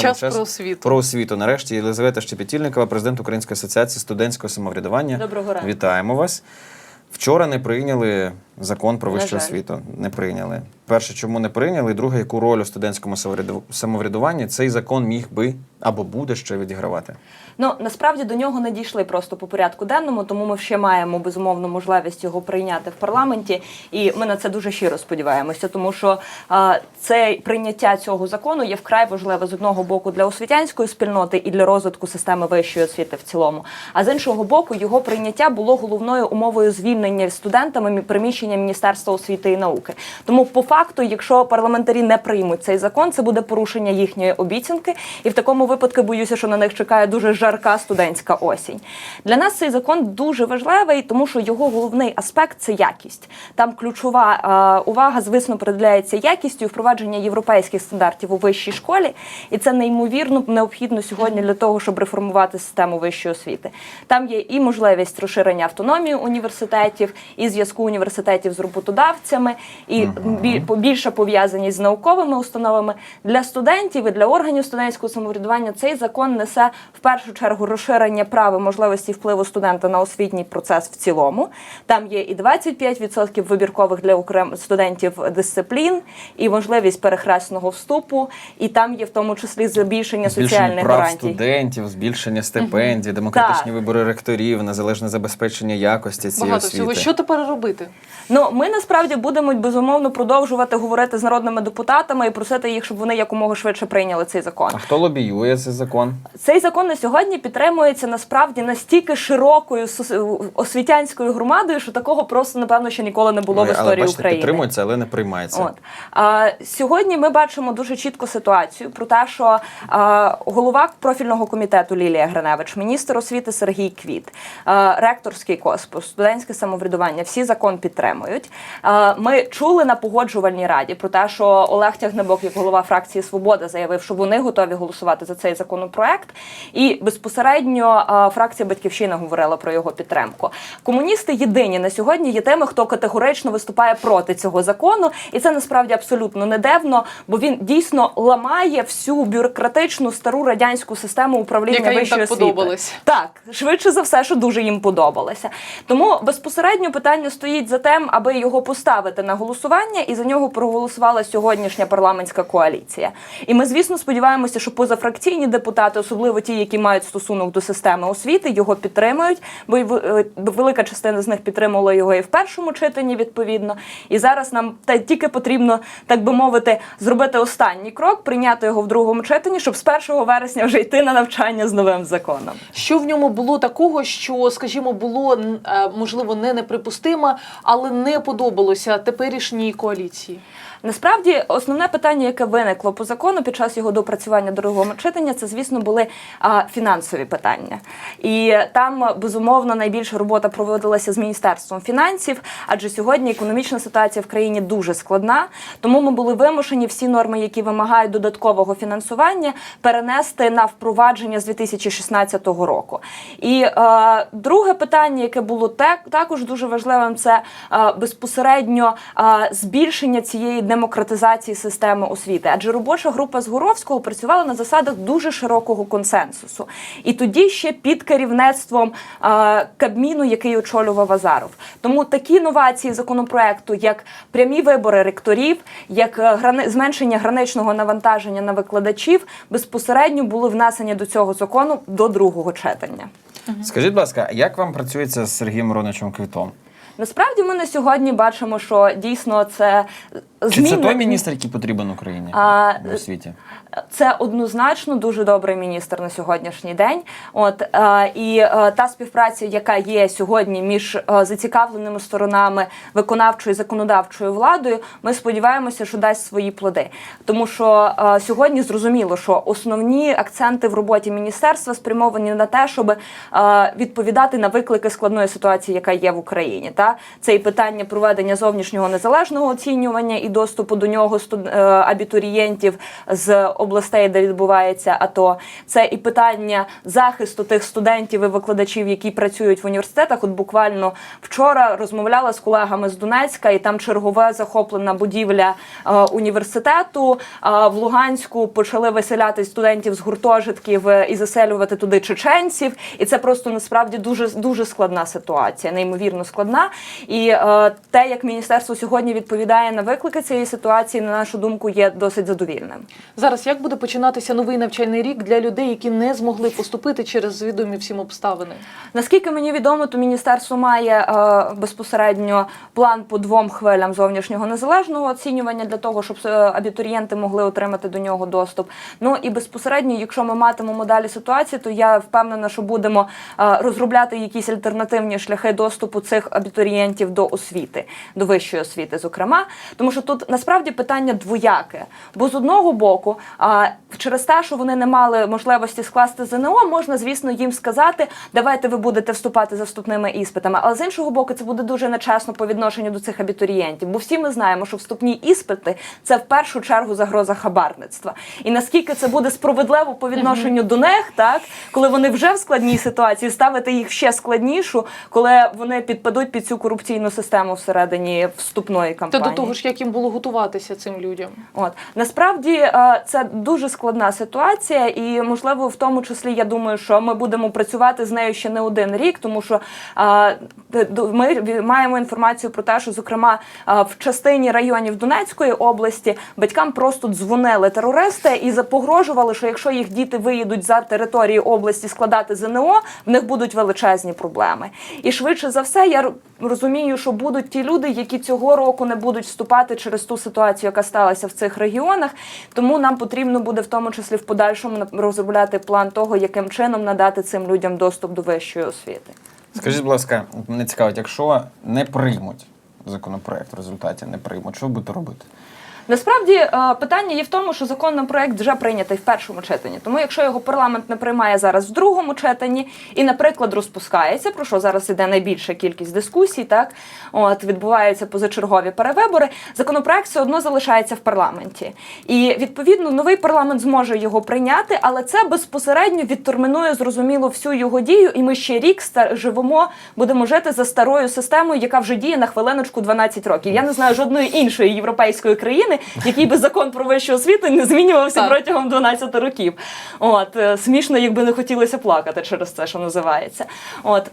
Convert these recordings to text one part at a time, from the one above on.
саме Час про освіту. Про освіту. Нарешті Єлизавета Щепетільникова, президент Української асоціації студентського самоврядування. Доброго ранку. Вітаємо вас. Вчора не прийняли закон про вищу освіту. Не прийняли. Перше, чому не прийняли, і друге, яку роль у студентському самовряду- самоврядуванні цей закон міг би або буде ще відігравати. Ну насправді до нього не дійшли просто по порядку денному, тому ми ще маємо безумовно можливість його прийняти в парламенті, і ми на це дуже щиро сподіваємося, тому що а, це прийняття цього закону є вкрай важливе з одного боку для освітянської спільноти і для розвитку системи вищої освіти в цілому. А з іншого боку, його прийняття було головною умовою звільнення студентами мі- приміщення Міністерства освіти і науки. Тому, по факту, якщо парламентарі не приймуть цей закон, це буде порушення їхньої обіцянки, і в такому випадку боюся, що на них чекає дуже жарка студентська осінь. Для нас цей закон дуже важливий, тому що його головний аспект це якість. Там ключова е, увага, звісно, приділяється якістю впровадження європейських стандартів у вищій школі, і це неймовірно необхідно сьогодні для того, щоб реформувати систему вищої освіти. Там є і можливість розширення автономії університетів, і зв'язку університетів з роботодавцями, і бі- більша пов'язаність з науковими установами для студентів і для органів студентського самоврядування. Цей закон несе в першу чергу розширення прав і можливості впливу студента на освітній процес в цілому. Там є і 25% вибіркових для окрем студентів дисциплін, і можливість перехресного вступу, і там є в тому числі збільшення Збільшення соціальних прав гарантій. студентів, збільшення стипендій, демократичні Так. вибори ректорів, незалежне забезпечення якості цієї Багато освіти. всього. Що тепер робити? Ну, ми насправді будемо безумовно продовжувати говорити з народними депутатами і просити їх, щоб вони якомога швидше прийняли цей закон. А хто лобіює цей закон? Цей закон на сьогодні підтримується насправді настільки широкою освітянською громадою, що такого просто напевно ще ніколи не було в Ну, але історії бачите, України. підтримується, але не приймається. От а, сьогодні ми бачимо дуже чітку ситуацію про те, що а, голова профільного комітету Лілія Гриневич, міністр освіти Сергій Квіт, а, ректорський корпус, студентське самоврядування всі закон підтримують. А, ми чули на погоджувальній раді про те, що Олег Тягнебок, як голова фракції Свобода, заявив, що вони готові голосувати за цей законопроект. І безпосередньо фракція Батьківщина говорила про його підтримку. Комуністи єдині на сьогодні є тими, хто категорично виступає проти цього закону, і це насправді абсолютно не дивно, бо він дійсно ламає всю бюрократичну стару радянську систему управління Яка їм вищої так освіти. подобалась. Так, швидше за все, що дуже їм подобалося. Тому безпосередньо питання стоїть за тим, аби його поставити на голосування, і за нього проголосувала сьогоднішня парламентська коаліція. І ми, звісно, сподіваємося, що позафракційні депутати, особливо ті, які мають стосунок до системи освіти, його підтримують, бо е, велика частина з них підтримувала його і в першому читанні, відповідно. І зараз нам та тільки потрібно, так би мовити, зробити останній крок, прийняти його в другому читанні, щоб з 1 вересня вже йти на навчання з новим законом. Що в ньому було такого, що, скажімо, було е, можливо не неприпустимо, але не подобалося теперішній коаліції? Насправді, основне питання, яке виникло по закону під час його допрацювання до другого читання, це звісно були а, фінансові питання. І там безумовно найбільша робота проводилася з міністерством фінансів, адже сьогодні економічна ситуація в країні дуже складна. Тому ми були вимушені всі норми, які вимагають додаткового фінансування, перенести на впровадження з 2016 року. І е, друге питання, яке було те, також дуже важливим, це е, безпосередньо збільшення цієї демократизації системи освіти. Адже робоча група з Горовського працювала на засадах дуже широкого консенсусу. І тоді ще під керівництвом Кабміну, який очолював Азаров. Тому такі новації законопроекту, як прямі вибори ректорів, як е, зменшення граничного навантаження на викладачів, безпосередньо були внесені до цього закону до другого читання. Скажіть, будь ласка, як вам працюється з Сергієм Мироновичем Квітом? Насправді ми на сьогодні бачимо, що дійсно це Чи зміни... це той міністр, який потрібен Україні А, в освіті? Це однозначно дуже добрий міністр на сьогоднішній день. От е, і е, та співпраця, яка є сьогодні між е, зацікавленими сторонами виконавчою і законодавчою владою, ми сподіваємося, що дасть свої плоди. Тому що сьогодні зрозуміло, що основні акценти в роботі міністерства спрямовані на те, щоб відповідати на виклики складної ситуації, яка є в Україні. Та це і питання проведення зовнішнього незалежного оцінювання і доступу до нього абітурієнтів з областей, де відбувається АТО. Це і питання захисту тих студентів і викладачів, які працюють в університетах. От буквально вчора розмовляла з колегами з Донецька, і там чергове захоплена будівля е, університету. Е, в Луганську почали виселяти студентів з гуртожитків е, і заселювати туди чеченців. І це просто насправді дуже дуже складна ситуація, неймовірно складна. І те, як міністерство сьогодні відповідає на виклики цієї ситуації, на нашу думку, є досить задовільним. Зараз як буде починатися новий навчальний рік для людей, які не змогли поступити через відомі всім обставини? Наскільки мені відомо, то міністерство має е, безпосередньо план по двом хвилям зовнішнього незалежного оцінювання для того, щоб е, абітурієнти могли отримати до нього доступ. Ну і безпосередньо, якщо ми матимемо далі ситуацію, то я впевнена, що будемо е, розробляти якісь альтернативні шляхи доступу цих абітурієнтів до освіти, до вищої освіти, зокрема, тому що тут насправді питання двояке. Бо з одного боку, а, через те, що вони не мали можливості скласти ЗНО, можна, звісно, їм сказати, давайте ви будете вступати за вступними іспитами. Але з іншого боку, це буде дуже нечесно по відношенню до цих абітурієнтів. Бо всі ми знаємо, що вступні іспити це в першу чергу загроза хабарництва. І наскільки це буде справедливо по відношенню до них, так коли вони вже в складній ситуації, ставити їх ще складнішу, коли вони підпадуть під цю корупційну систему всередині вступної Та кампанії. до того ж, як їм було готуватися цим людям? От насправді е, це дуже складна ситуація, і можливо, в тому числі я думаю, що ми будемо працювати з нею ще не один рік, тому що д- ми маємо інформацію про те, що зокрема в частині районів Донецької області батькам просто дзвонили терористи і запогрожували, що якщо їх діти виїдуть за території області складати ЗНО, в них будуть величезні проблеми. І швидше за все, я розумію, що будуть ті люди, які цього року не будуть вступати через ту ситуацію, яка сталася в цих регіонах. Тому нам потрібно буде в тому числі в подальшому розробляти план того, яким чином надати цим людям доступ до вищої освіти. Скажіть, будь ласка, мене цікавить, якщо не приймуть законопроект, в результаті не приймуть, що будете робити? Насправді е, питання є в тому, що законопроект вже прийнятий в першому читанні. Тому, якщо його парламент не приймає зараз в другому читанні і, наприклад, розпускається, про що зараз іде найбільша кількість дискусій, так от відбуваються позачергові перевибори. Законопроект все одно залишається в парламенті, і відповідно новий парламент зможе його прийняти, але це безпосередньо відтермінує зрозуміло всю його дію. І ми ще рік живемо, будемо жити за старою системою, яка вже діє на хвилиночку 12 років. Я не знаю жодної іншої європейської країни, який би закон про вищу освіту не змінювався Так. протягом 12 років. От е, смішно, якби не хотілося плакати через це, що називається. От.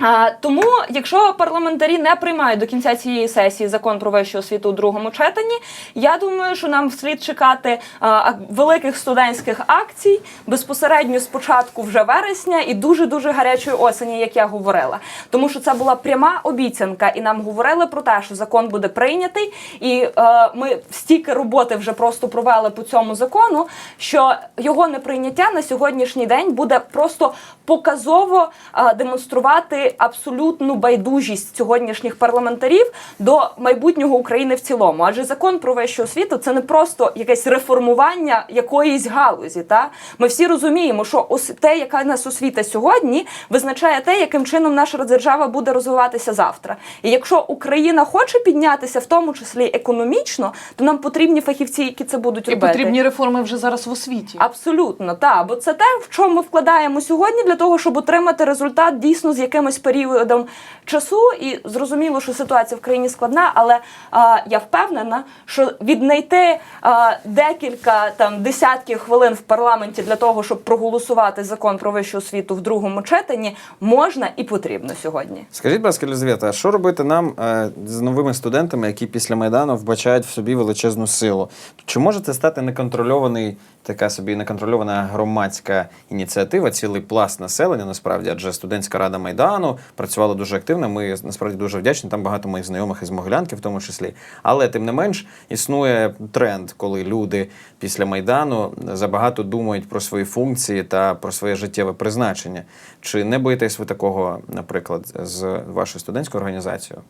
А, тому, якщо парламентарі не приймають до кінця цієї сесії закон про вищу освіту у другому читанні, я думаю, що нам слід чекати а, а, великих студентських акцій безпосередньо з початку вже вересня і дуже дуже гарячої осені, як я говорила. Тому що це була пряма обіцянка, і нам говорили про те, що закон буде прийнятий, і е, ми стільки роботи вже просто провели по цьому закону, що його неприйняття на сьогоднішній день буде просто показово е, демонструвати абсолютну байдужість сьогоднішніх парламентарів до майбутнього України в цілому. Адже закон про вищу освіту це не просто якесь реформування якоїсь галузі. Та ми всі розуміємо, що ос- те, яка нас освіта сьогодні, визначає те, яким чином наша держава буде розвиватися завтра. І якщо Україна хоче піднятися, в тому числі економічно, то нам потрібні фахівці, які це будуть І робити. потрібні реформи вже зараз в освіті. Абсолютно, так. Бо це те, в чому ми вкладаємо сьогодні для того, щоб отримати результат дійсно з якимось періодом часу. І зрозуміло, що ситуація в країні складна, але а, я впевнена, що віднайти а, декілька там десятків хвилин в парламенті для того, щоб проголосувати закон про вищу освіту в другому читанні, можна і потрібно сьогодні. Скажіть, будь ласка, Елізавета, а що робити нам е, з новими студентами, які після Майдану вбачають в собі величезну силу? Чи може це стати неконтрольований, така собі неконтрольована громадська ініціатива, цілий пласт населення, насправді, адже студентська рада Майдану працювала дуже активно. Ми насправді дуже вдячні. Там багато моїх знайомих із Могилянки, в тому числі. Але тим не менш існує тренд, коли люди після Майдану забагато думають про свої функції та про своє життєве призначення. Чи не боїтесь ви такого, наприклад, з вашою студентською організацією?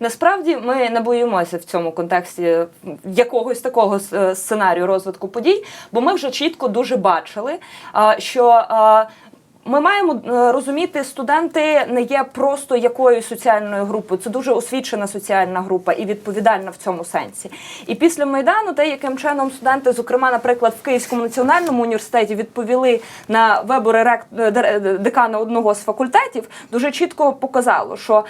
Насправді ми не боїмося в цьому контексті якогось такого сценарію розвитку подій, бо ми вже чітко дуже бачили, що Ми маємо е, розуміти, студенти не є просто якоюсь соціальною групою. Це дуже освічена соціальна група і відповідальна в цьому сенсі. І після майдану, те, яким чином студенти, зокрема, наприклад, в Київському національному університеті, відповіли на вибори е, е, декана одного з факультетів, дуже чітко показало, що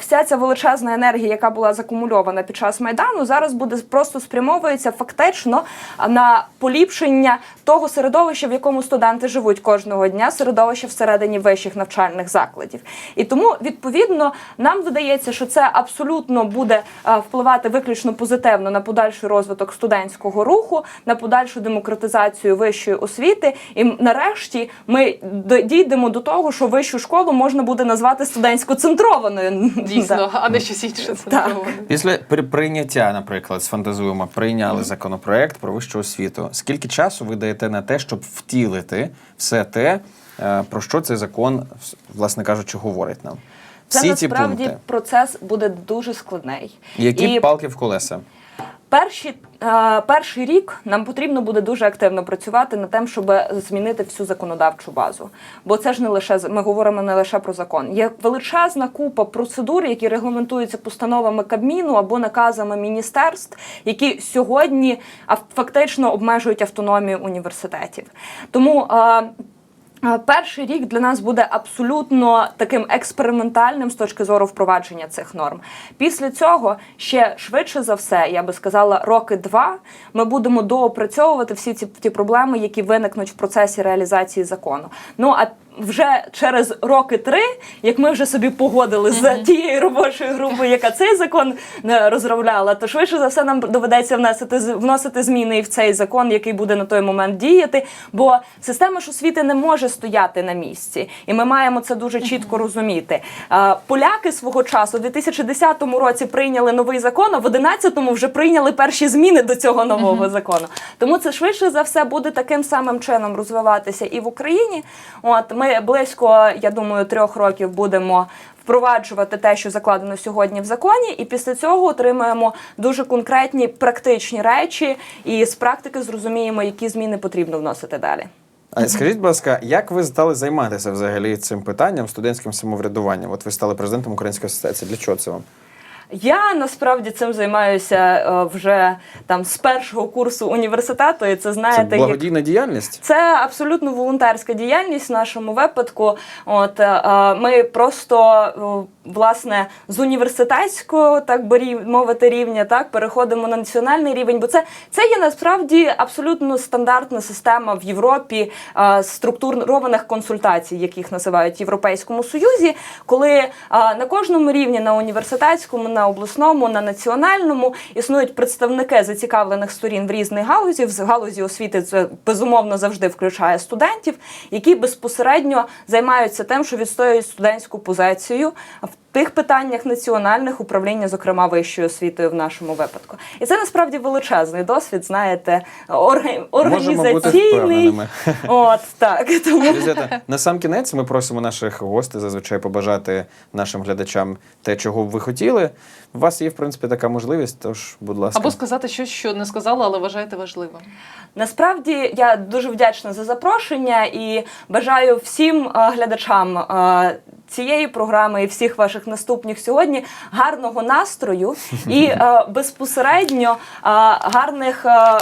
вся ця величезна енергія, яка була закумульована під час майдану, зараз буде просто спрямовується фактично на поліпшення того середовища, в якому студенти живуть кожного дня, середовища всередині вищих навчальних закладів. І тому відповідно нам видається, що це абсолютно буде е, впливати виключно позитивно на подальший розвиток студентського руху, на подальшу демократизацію вищої освіти. І нарешті ми дійдемо до того, що вищу школу можна буде назвати студентсько-центрованою. Дійсно, а не щось інше. Це Так. правда. Після при- прийняття, наприклад, сфантазуємо, прийняли законопроект про вищу освіту. Скільки часу ви даєте на те, щоб втілити все те, про що цей закон, власне кажучи, говорить нам? Це Всі ці насправді пункти. процес буде дуже складний. Які І палки в колеса? Перші, е, перший рік нам потрібно буде дуже активно працювати над тим, щоб змінити всю законодавчу базу. Бо це ж не лише ми говоримо не лише про закон. Є величезна купа процедур, які регламентуються постановами Кабміну або наказами міністерств, які сьогодні фактично обмежують автономію університетів. Тому е, Е, Перший рік для нас буде абсолютно таким експериментальним з точки зору впровадження цих норм. Після цього ще швидше за все, я би сказала, роки два ми будемо доопрацьовувати всі ці ті проблеми, які виникнуть в процесі реалізації закону. Ну а вже через роки три, як ми вже собі погодили з тією робочою групою, яка цей закон е, розробляла, то швидше за все нам доведеться вносити вносити зміни і в цей закон, який буде на той момент діяти. Бо система ж освіти не може стояти на місці, і ми маємо це дуже чітко розуміти. Поляки свого часу у 2010 році прийняли новий закон, а в 2011 вже прийняли перші зміни до цього нового закону. Тому це швидше за все буде таким самим чином розвиватися і в Україні. От ми близько, я думаю, трьох років будемо. Впроваджувати те, що закладено сьогодні в законі, і після цього отримаємо дуже конкретні практичні речі, і з практики зрозуміємо, які зміни потрібно вносити далі. А скажіть, будь ласка, як ви стали займатися взагалі цим питанням студентським самоврядуванням? От ви стали президентом Української асоціації. Для чого це вам? Я насправді цим займаюся е, вже там з першого курсу університету, і це Це знаєте, як благодійна діяльність? Це абсолютно волонтерська діяльність в нашому випадку. От е, е, ми просто власне з університетського, так би мовити, рівня, так переходимо на національний рівень, бо це, це є насправді абсолютно стандартна система в Європі структурованих консультацій, яких називають в Європейському Союзі, коли на кожному рівні на університетському, на обласному, на національному існують представники зацікавлених сторін в різних галузі. В галузі освіти це безумовно завжди включає студентів, які безпосередньо займаються тим, що відстоюють студентську позицію в тих питаннях національних управління, зокрема вищою освітою в нашому випадку. І це насправді величезний досвід, знаєте, бути організаційний. От так тому. На сам кінець ми просимо наших гостей зазвичай побажати нашим глядачам те, чого б ви хотіли. У вас є, в принципі, така можливість, тож, будь ласка. Або сказати щось, що не сказала, але вважаєте важливим. Насправді я дуже вдячна за запрошення і бажаю всім е, глядачам е, цієї програми і всіх ваших наступних сьогодні гарного настрою і е, безпосередньо е, гарних е,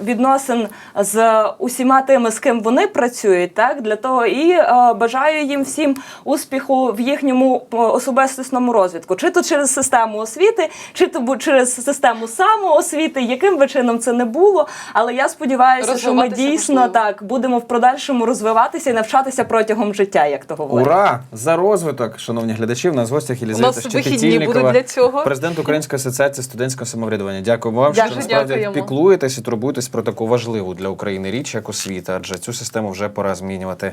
відносин з усіма тими, з ким вони працюють, так для того і е, бажаю їм всім успіху в їхньому е, особистісному розвитку, чи то через систему освіти, чи то бу- через систему самоосвіти, яким би чином це не було. Але я сподіваюся, що ми дійсно важливо. так будемо в подальшому розвиватися і навчатися протягом життя, як то говорять. Ура! За розвиток, шановні глядачі. У нас в гостях Єлізавета Щепетільникова, для цього. президент Української асоціації студентського самоврядування. Дякую вам, що насправді дякуємо. піклуєтесь і турбуєтесь про таку важливу для України річ, як освіта, адже цю систему вже пора змінювати.